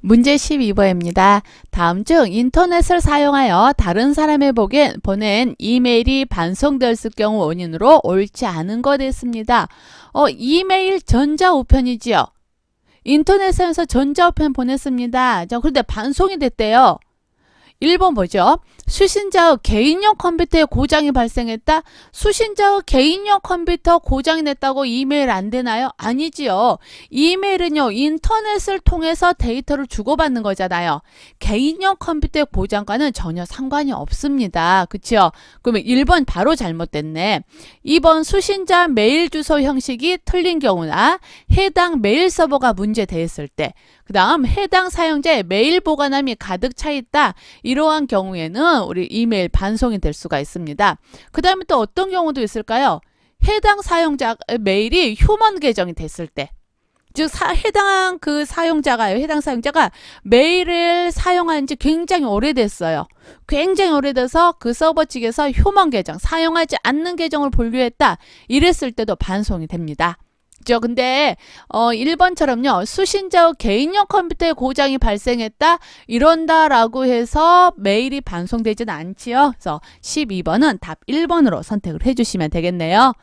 문제 12번입니다. 다음 중 인터넷을 사용하여 다른 사람의 보게 보낸 이메일이 반송되었을 경우 원인으로 옳지 않은 것 있습니다. 어, 이메일 전자우편이지요. 인터넷에서 전자우편 보냈습니다. 자, 그런데 반송이 됐대요. 1번 뭐죠? 수신자의 개인용 컴퓨터에 고장이 발생했다? 수신자의 개인용 컴퓨터 고장이 냈다고 이메일 안 되나요? 아니지요. 이메일은요, 인터넷을 통해서 데이터를 주고받는 거잖아요. 개인용 컴퓨터의 고장과는 전혀 상관이 없습니다. 그쵸? 그러면 1번 바로 잘못됐네. 2번 수신자 메일 주소 형식이 틀린 경우나 해당 메일 서버가 문제되었을 때, 그 다음 해당 사용자의 메일 보관함이 가득 차 있다. 이러한 경우에는 우리 이메일 반송이 될 수가 있습니다. 그 다음에 또 어떤 경우도 있을까요? 해당 사용자 메일이 휴먼 계정이 됐을 때. 즉 사, 해당 그 사용자가요. 해당 사용자가 메일을 사용한 지 굉장히 오래됐어요. 굉장히 오래돼서 그 서버 측에서 휴먼 계정, 사용하지 않는 계정을 분류했다. 이랬을 때도 반송이 됩니다. 그죠? 근데 어 1번처럼요. 수신자 개인용 컴퓨터에 고장이 발생했다. 이런다라고 해서 메일이 반송되지는 않지요. 그래서 12번은 답 1번으로 선택을 해 주시면 되겠네요.